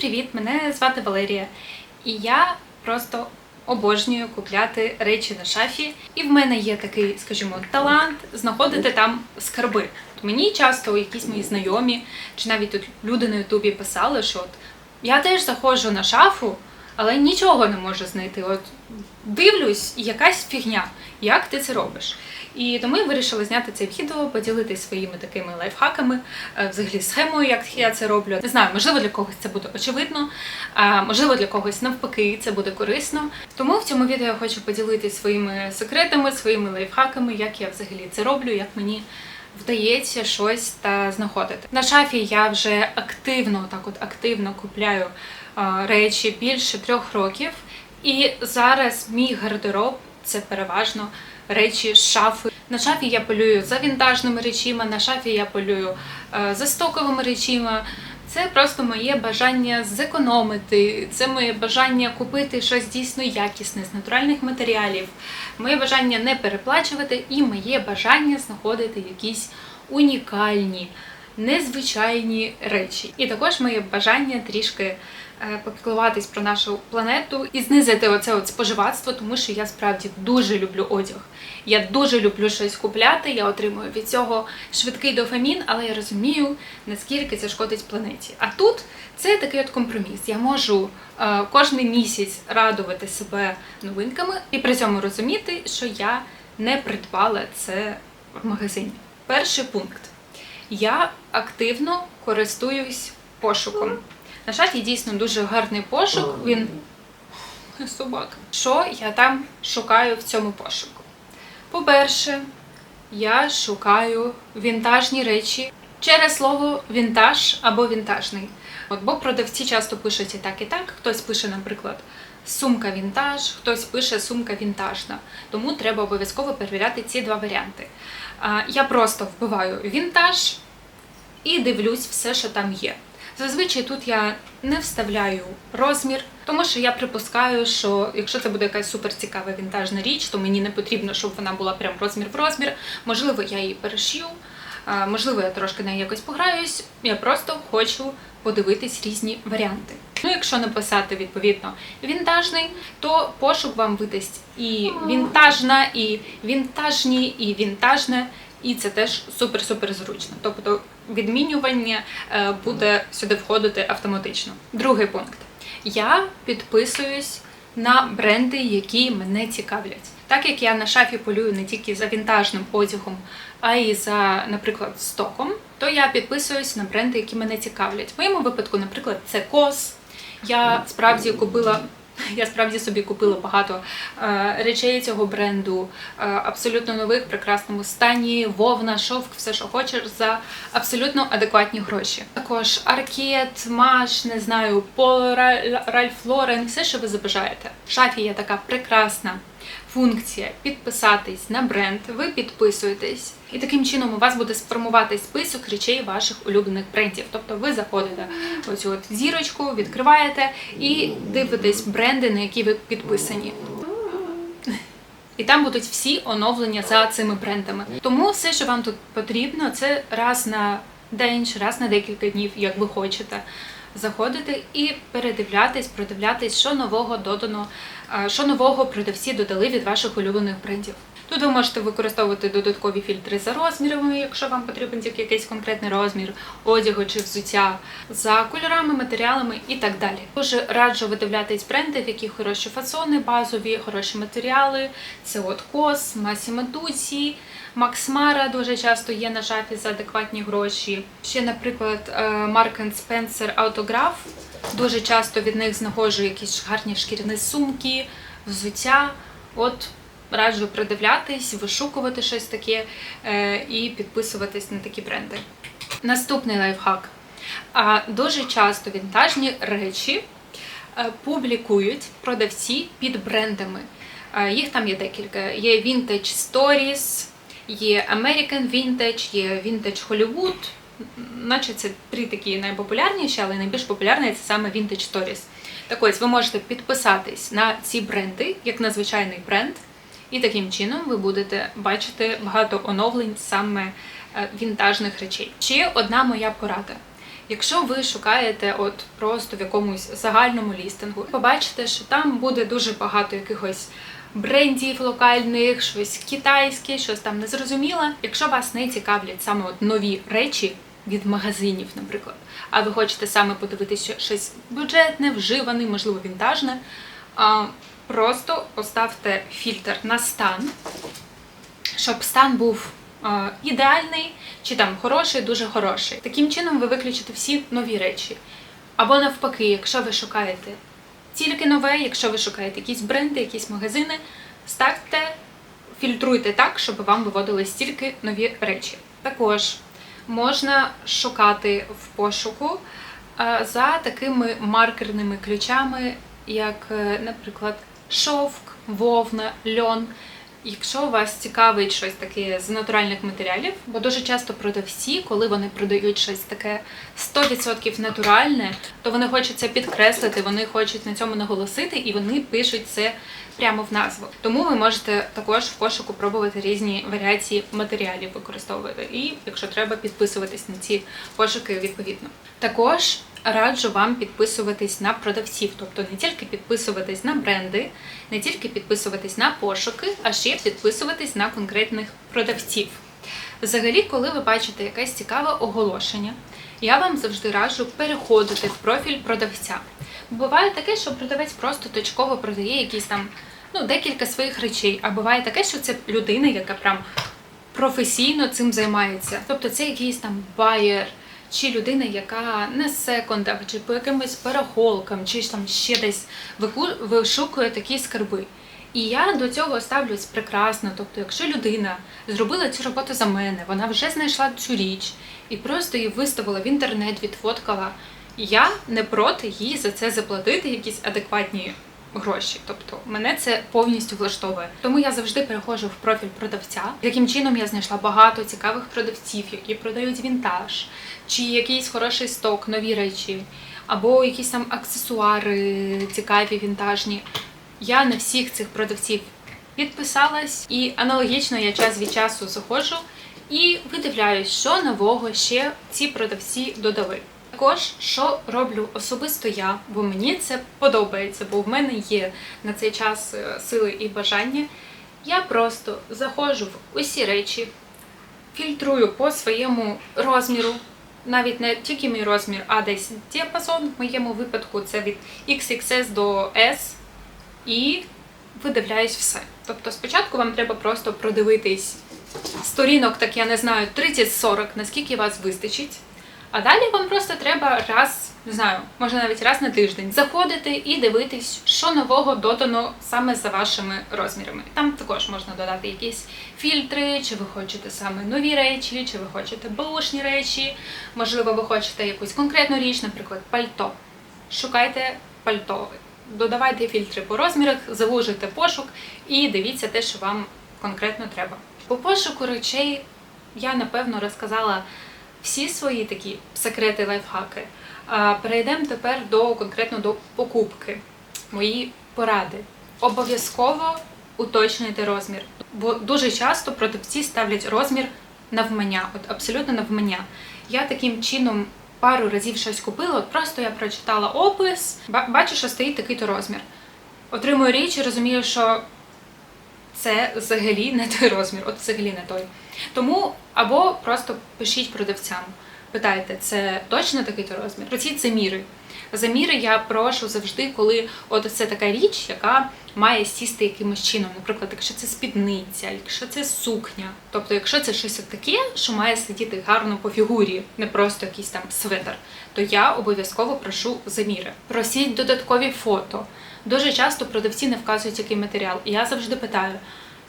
Привіт, мене звати Валерія, і я просто обожнюю купляти речі на шафі. І в мене є такий, скажімо, талант знаходити там скарби. Мені часто якісь мої знайомі, чи навіть тут люди на Ютубі писали, що от я теж заходжу на шафу, але нічого не можу знайти. От дивлюсь, якась фігня. Як ти це робиш? І тому я вирішила зняти це відео, поділитися своїми такими лайфхаками, е, взагалі схемою, як я це роблю. Не знаю, можливо, для когось це буде очевидно, а можливо, для когось навпаки це буде корисно. Тому в цьому відео я хочу поділитися своїми секретами, своїми лайфхаками, як я взагалі це роблю, як мені. Вдається щось та знаходити. На шафі я вже активно, так от активно купляю е, речі більше трьох років. І зараз мій гардероб це переважно речі з шафи. На шафі я полюю за вінтажними речима, на шафі я полюю е, за стоковими речима. Це просто моє бажання зекономити, це моє бажання купити щось дійсно якісне з натуральних матеріалів, моє бажання не переплачувати і моє бажання знаходити якісь унікальні, незвичайні речі. І також моє бажання трішки е, попіклуватись про нашу планету і знизити оце от споживацтво, тому що я справді дуже люблю одяг. Я дуже люблю щось купляти, я отримую від цього швидкий дофамін, але я розумію, наскільки це шкодить планеті. А тут це такий от компроміс. Я можу е, кожен місяць радувати себе новинками і при цьому розуміти, що я не придбала це в магазині. Перший пункт. Я активно користуюсь пошуком. На шафі дійсно дуже гарний пошук. Він собака. Що я там шукаю в цьому пошуку? По-перше, я шукаю вінтажні речі через слово вінтаж або вінтажний. От бо продавці часто пишуть і так, і так. Хтось пише, наприклад, сумка вінтаж, хтось пише сумка вінтажна. Тому треба обов'язково перевіряти ці два варіанти. Я просто вбиваю вінтаж і дивлюсь все, що там є. Зазвичай тут я не вставляю розмір, тому що я припускаю, що якщо це буде якась супер цікава вінтажна річ, то мені не потрібно, щоб вона була прям розмір в розмір. Можливо, я її перешью, можливо, я трошки нею якось пограюсь. Я просто хочу подивитись різні варіанти. Ну, якщо написати відповідно вінтажний, то пошук вам видасть і вінтажна, і вінтажні, і вінтажне, і це теж супер-супер зручно. Тобто відмінювання е, буде сюди входити автоматично. Другий пункт. Я підписуюсь на бренди, які мене цікавлять. Так як я на шафі полюю не тільки за вінтажним одягом, а й за, наприклад, стоком, то я підписуюсь на бренди, які мене цікавлять. В моєму випадку, наприклад, це кос. Я справді купила. Я справді собі купила багато е, речей цього бренду, е, абсолютно нових, в прекрасному стані, вовна, шовк, все, що хочеш, за абсолютно адекватні гроші. Також Аркет, Маш, не знаю, Пол Ральф Лорен, все, що ви забажаєте. В шафі є така прекрасна функція підписатись на бренд. Ви підписуєтесь, і таким чином у вас буде сформувати список речей ваших улюблених брендів. Тобто ви заходите в оцю от зірочку, відкриваєте і дивитесь бренди, на які ви підписані. І там будуть всі оновлення за цими брендами. Тому все, що вам тут потрібно, це раз на день, чи раз на декілька днів, як ви хочете. Заходити і передивлятись, продивлятись, що нового додано, що нового продавці додали від ваших улюблених брендів. Тут ви можете використовувати додаткові фільтри за розмірами, якщо вам потрібен тільки якийсь конкретний розмір одягу чи взуття, за кольорами, матеріалами і так далі. Дуже раджу видивлятись бренди, в яких хороші фасони, базові, хороші матеріали. Це от Кос, Масіма Дуці, Макс Мара дуже часто є на шафі за адекватні гроші. Ще, наприклад, Mark Spencer Autograph. Дуже часто від них знаходжу якісь гарні шкіряні сумки, взуття. От раджу придивлятись, вишукувати щось таке е, і підписуватись на такі бренди. Наступний лайфхак. Дуже часто вінтажні речі е, публікують продавці під брендами. Е, Їх там є декілька. Є Vintage Stories, є American Vintage, є Vintage Hollywood. Наче це три такі найпопулярніші, але найбільш популярний це саме Vintage Stories. Так ось ви можете підписатись на ці бренди, як на звичайний бренд, і таким чином ви будете бачити багато оновлень саме е, вінтажних речей. Ще одна моя порада. Якщо ви шукаєте от просто в якомусь загальному лістингу, побачите, що там буде дуже багато якихось брендів локальних, щось китайське, щось там незрозуміле. Якщо вас не цікавлять саме от нові речі від магазинів, наприклад, а ви хочете саме подивитися щось бюджетне, вживане, можливо, вінтажне, просто поставте фільтр на стан, щоб стан був ідеальний чи там хороший, дуже хороший. Таким чином ви виключите всі нові речі. Або навпаки, якщо ви шукаєте тільки нове, якщо ви шукаєте якісь бренди, якісь магазини, ставте, фільтруйте так, щоб вам виводились тільки нові речі. Також можна шукати в пошуку е, за такими маркерними ключами, як, е, наприклад, шовк, вовна, льон. Якщо вас цікавить щось таке з натуральних матеріалів, бо дуже часто продавці, коли вони продають щось таке 100% натуральне, то вони хочуть це підкреслити, вони хочуть на цьому наголосити, і вони пишуть це прямо в назву. Тому ви можете також в пошуку пробувати різні варіації матеріалів використовувати. І якщо треба, підписуватись на ці пошуки відповідно. Також раджу вам підписуватись на продавців, тобто не тільки підписуватись на бренди, не тільки підписуватись на пошуки, а ще підписуватись на конкретних продавців. Взагалі, коли ви бачите якесь цікаве оголошення, я вам завжди раджу переходити в профіль продавця. Буває таке, що продавець просто точково продає якісь там ну, декілька своїх речей, а буває таке, що це людина, яка прям професійно цим займається. Тобто це якийсь там байер, чи людина, яка на секундах, чи по якимось переголкам, чи там ще десь вишукує такі скарби. І я до цього ставлюсь прекрасно. Тобто, якщо людина зробила цю роботу за мене, вона вже знайшла цю річ і просто її виставила в інтернет, відфоткала. Я не проти їй за це заплатити якісь адекватні гроші. Тобто мене це повністю влаштовує. Тому я завжди переходжу в профіль продавця. Таким чином я знайшла багато цікавих продавців, які продають вінтаж, чи якийсь хороший сток, нові речі, або якісь там аксесуари цікаві, вінтажні. Я на всіх цих продавців підписалась, і аналогічно я час від часу заходжу і видивляюсь, що нового ще ці продавці додали. Також, що роблю особисто я, бо мені це подобається, бо в мене є на цей час е, сили і бажання. Я просто заходжу в усі речі, фільтрую по своєму розміру, навіть не тільки мій розмір, а десь діапазон. В моєму випадку це від XXS до S, і видивляюсь все. Тобто спочатку вам треба просто продивитись сторінок, так я не знаю, 30-40, наскільки вас вистачить. А далі вам просто треба раз, не знаю, може навіть раз на тиждень заходити і дивитись, що нового додано саме за вашими розмірами. Там також можна додати якісь фільтри, чи ви хочете саме нові речі, чи ви хочете бушні речі, можливо, ви хочете якусь конкретну річ, наприклад, пальто. Шукайте пальто, додавайте фільтри по розмірах, завужуйте пошук і дивіться те, що вам конкретно треба. По пошуку речей я напевно розказала всі свої такі секрети лайфхаки. А перейдемо тепер до конкретно до покупки. Мої поради. Обов'язково уточнюйте розмір, бо дуже часто продавці ставлять розмір навмання, от абсолютно навмання. Я таким чином пару разів щось купила, от просто я прочитала опис, бачу, що стоїть такий-то розмір. Отримую річ і розумію, що це взагалі не той розмір, от взагалі не той. Тому або просто пишіть продавцям, питайте, це точно такий-то розмір? Просіть заміри. Заміри я прошу завжди, коли от це така річ, яка має сісти якимось чином. Наприклад, якщо це спідниця, якщо це сукня. Тобто, якщо це щось таке, що має сидіти гарно по фігурі, не просто якийсь там свитер, то я обов'язково прошу заміри. Просіть додаткові фото. Дуже часто продавці не вказують, який матеріал. І я завжди питаю,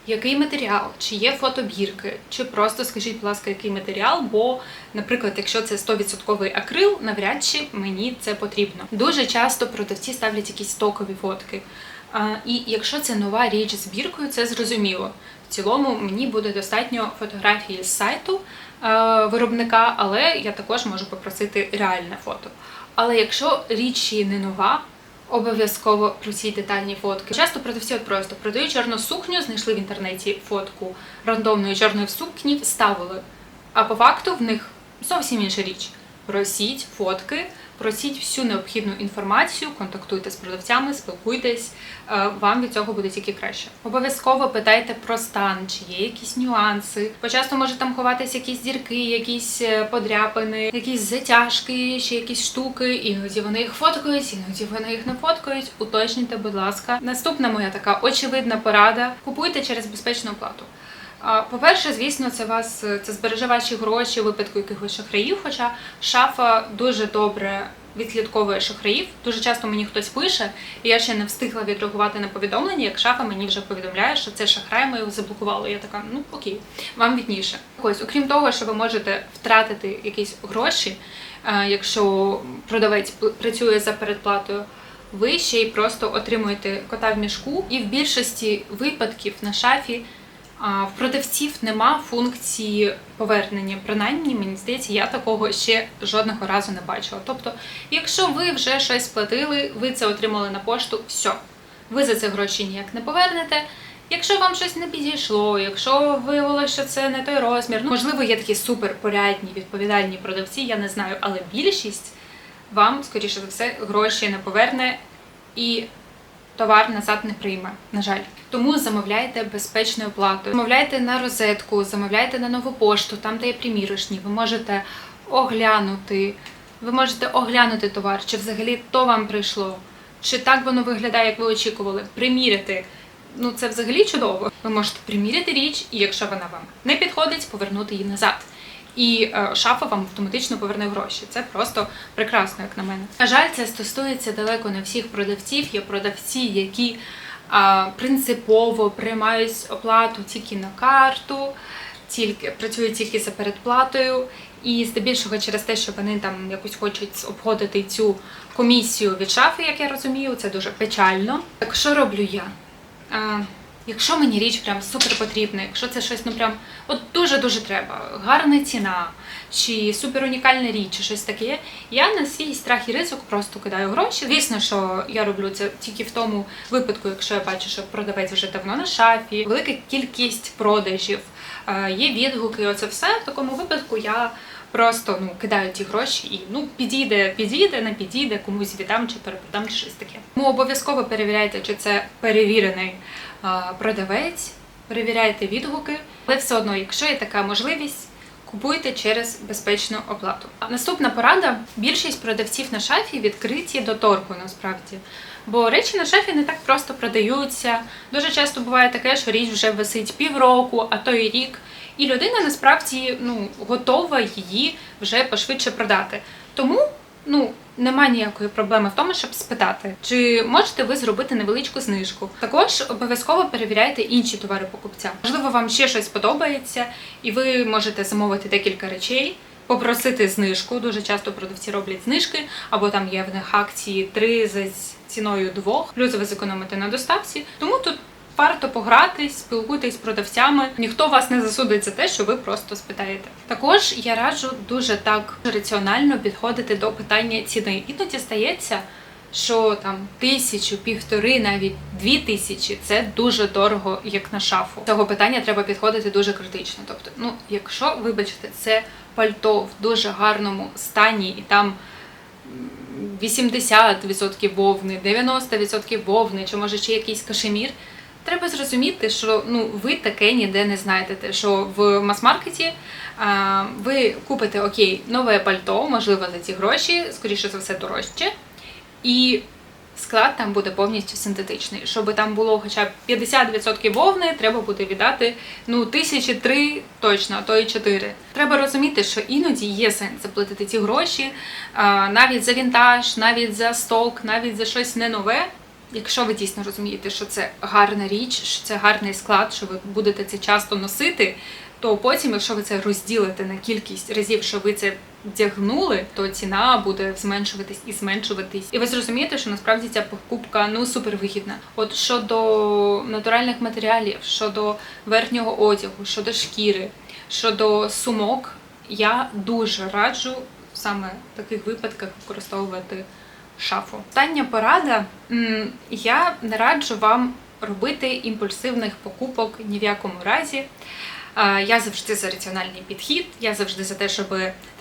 який матеріал, чи є фотобірки, чи просто скажіть, будь ласка, який матеріал, бо, наприклад, якщо це 100% акрил, навряд чи мені це потрібно. Дуже часто продавці ставлять якісь стокові фотки. І якщо це нова річ з біркою, це зрозуміло. В цілому мені буде достатньо фотографії з сайту виробника, але я також можу попросити реальне фото. Але якщо річ не нова, Обов'язково про ці детальні фотки. Часто продавці от просто продають чорну сукню, знайшли в інтернеті фотку рандомної чорної сукні, вставили. А по факту в них зовсім інша річ. Просіть фотки, просіть всю необхідну інформацію, контактуйте з продавцями, спілкуйтесь, е, вам від цього буде тільки краще. Обов'язково питайте про стан, чи є якісь нюанси. Почасто може там ховатися якісь дірки, якісь е, подряпини, якісь затяжки, ще якісь штуки. Іноді вони їх фоткають, іноді вони їх не фоткають. Уточнюйте, будь ласка. Наступна моя така очевидна порада: купуйте через безпечну оплату. По-перше, звісно, це вас це збереже ваші гроші у випадку якихось шахраїв. Хоча шафа дуже добре відслідковує шахраїв. Дуже часто мені хтось пише, і я ще не встигла відреагувати на повідомлення, як шафа мені вже повідомляє, що це шахрай, ми його заблокували. Я така, ну окей, вам відніше. Ось, окрім того, що ви можете втратити якісь гроші, е, якщо продавець працює за передплатою. Ви ще й просто отримуєте кота в мішку, і в більшості випадків на шафі в продавців нема функції повернення. Принаймні, мені здається, я такого ще жодного разу не бачила. Тобто, якщо ви вже щось сплатили, ви це отримали на пошту, все. Ви за це гроші ніяк не повернете. Якщо вам щось не підійшло, якщо виявилося, що це не той розмір, ну можливо, є такі суперпорядні, відповідальні продавці, я не знаю, але більшість вам, скоріше за все, гроші не поверне і товар назад не прийме, на жаль. Тому замовляйте безпечною оплатою. Замовляйте на розетку, замовляйте на нову пошту, там, де є примірочні. Ви можете оглянути, ви можете оглянути товар, чи взагалі то вам прийшло, чи так воно виглядає, як ви очікували, приміряти. Ну, це взагалі чудово. Ви можете приміряти річ, і якщо вона вам не підходить, повернути її назад. І е, шафа вам автоматично поверне гроші. Це просто прекрасно, як на мене. На жаль, це стосується далеко не всіх продавців. Є продавці, які а, принципово приймають оплату тільки на карту, тільки працюють тільки за передплатою. І здебільшого через те, що вони там якось хочуть обходити цю комісію від шафи, як я розумію, це дуже печально. Так що роблю я? Якщо мені річ прям супер потрібна, якщо це щось ну прям от дуже дуже треба, гарна ціна, чи супер унікальна річ, чи щось таке, я на свій страх і ризик просто кидаю гроші. Звісно, що я роблю це тільки в тому випадку, якщо я бачу, що продавець вже давно на шафі, велика кількість продажів, е, є відгуки. Оце все в такому випадку я. Просто ну кидаю ті гроші і ну підійде, підійде, не підійде, комусь віддам чи перепродам, чи щось таке. Тому обов'язково перевіряйте, чи це перевірений продавець, перевіряйте відгуки, але все одно, якщо є така можливість, купуйте через безпечну оплату. Наступна порада: більшість продавців на шафі відкриті до торгу насправді. Бо речі на шафі не так просто продаються. Дуже часто буває таке, що річ вже висить півроку, а то і рік. І людина насправді ну, готова її вже пошвидше продати. Тому ну, нема ніякої проблеми в тому, щоб спитати, чи можете ви зробити невеличку знижку. Також обов'язково перевіряйте інші товари покупця. Можливо, вам ще щось подобається, і ви можете замовити декілька речей. Попросити знижку. Дуже часто продавці роблять знижки, або там є в них акції 3 за ціною 2, плюс ви зекономите на доставці. Тому тут варто погратись, спілкуйтесь з продавцями. Ніхто вас не засудить за те, що ви просто спитаєте. Також я раджу дуже так раціонально підходити до питання ціни. Іноді стається, що там тисячу, півтори, навіть дві тисячі це дуже дорого, як на шафу. Цього питання треба підходити дуже критично. Тобто, ну якщо вибачте, це пальто в дуже гарному стані і там. 80% вовни, 90% вовни, чи може ще якийсь кашемір. Треба зрозуміти, що ну ви таке ніде не знайдете. Що в мас-маркеті а, ви купите окей, нове пальто, можливо, за ці гроші, скоріше за все, дорожче, і склад там буде повністю синтетичний. Щоб там було хоча б 50% вовни, треба буде віддати ну тисячі три точно, а то і чотири. Треба розуміти, що іноді є сенс заплатити ці гроші а, навіть за вінтаж, навіть за сток, навіть за щось не нове. Якщо ви дійсно розумієте, що це гарна річ, що це гарний склад, що ви будете це часто носити, то потім, якщо ви це розділите на кількість разів, що ви це вдягнули, то ціна буде зменшуватись і зменшуватись. І ви зрозумієте, що насправді ця покупка ну супер вигідна. От щодо натуральних матеріалів, щодо верхнього одягу, щодо шкіри, щодо сумок, я дуже раджу саме в таких випадках використовувати шафу. Остання порада. Я не раджу вам робити імпульсивних покупок ні в якому разі. Я завжди за раціональний підхід, я завжди за те, щоб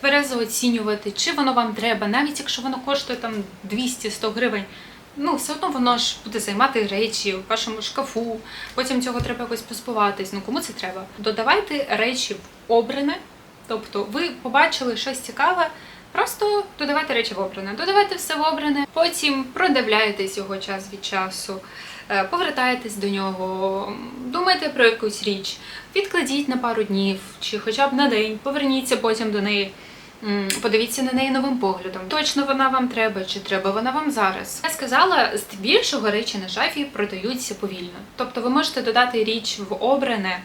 тверезо оцінювати, чи воно вам треба, навіть якщо воно коштує там 200-100 гривень. Ну, все одно воно ж буде займати речі в вашому шкафу. Потім цього треба якось позбуватись. Ну кому це треба? Додавайте речі в обране, тобто ви побачили щось цікаве. Просто додавайте речі в обране, додавайте все в обране, потім продивляєтесь його час від часу, е, повертаєтесь до нього, думайте про якусь річ, відкладіть на пару днів чи хоча б на день, поверніться потім до неї. Подивіться на неї новим поглядом. Точно вона вам треба, чи треба вона вам зараз. Я сказала, здебільшого речі на шафі продаються повільно. Тобто ви можете додати річ в обране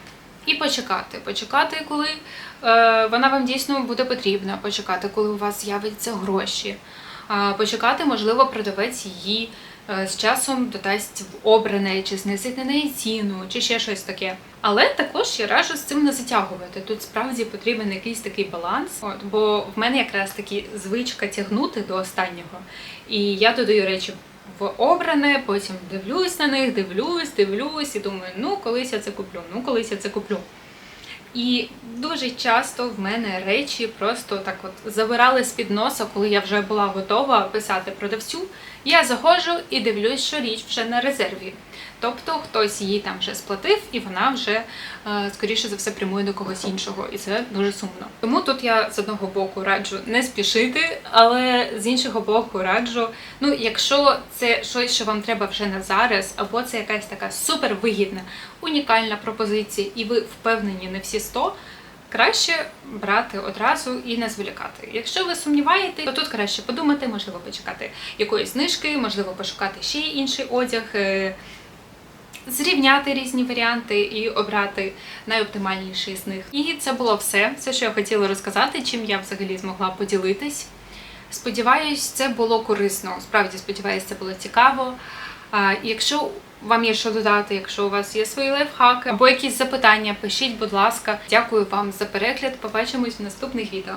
і почекати. Почекати, коли е, вона вам дійсно буде потрібна, почекати, коли у вас з'являться гроші. А, Почекати, можливо, продавець її е, з часом додасть в обране, чи знизить на неї ціну, чи ще щось таке. Але також я раджу з цим не затягувати. Тут справді потрібен якийсь такий баланс. От, бо в мене якраз таки звичка тягнути до останнього. І я додаю речі в обране, потім дивлюсь на них, дивлюсь, дивлюсь і думаю, ну колись я це куплю, ну колись я це куплю. І дуже часто в мене речі просто так от забирали з-під носа, коли я вже була готова писати продавцю. Я заходжу і дивлюсь, що річ вже на резерві. Тобто хтось її там вже сплатив, і вона вже е, скоріше за все прямує до когось іншого, і це дуже сумно. Тому тут я з одного боку раджу не спішити, але з іншого боку раджу. Ну, якщо це щось, що вам треба вже на зараз, або це якась така супервигідна, унікальна пропозиція, і ви впевнені не всі 100, краще брати одразу і не зволікати. Якщо ви сумніваєте, то тут краще подумати, можливо, почекати якоїсь знижки, можливо, пошукати ще інший одяг. е, Зрівняти різні варіанти і обрати найоптимальніший з них. І це було все, все, що я хотіла розказати, чим я взагалі змогла поділитись. Сподіваюсь, це було корисно. Справді сподіваюся, це було цікаво. І якщо вам є що додати, якщо у вас є свої лайфхаки або якісь запитання, пишіть, будь ласка. Дякую вам за перегляд. Побачимось в наступних відео.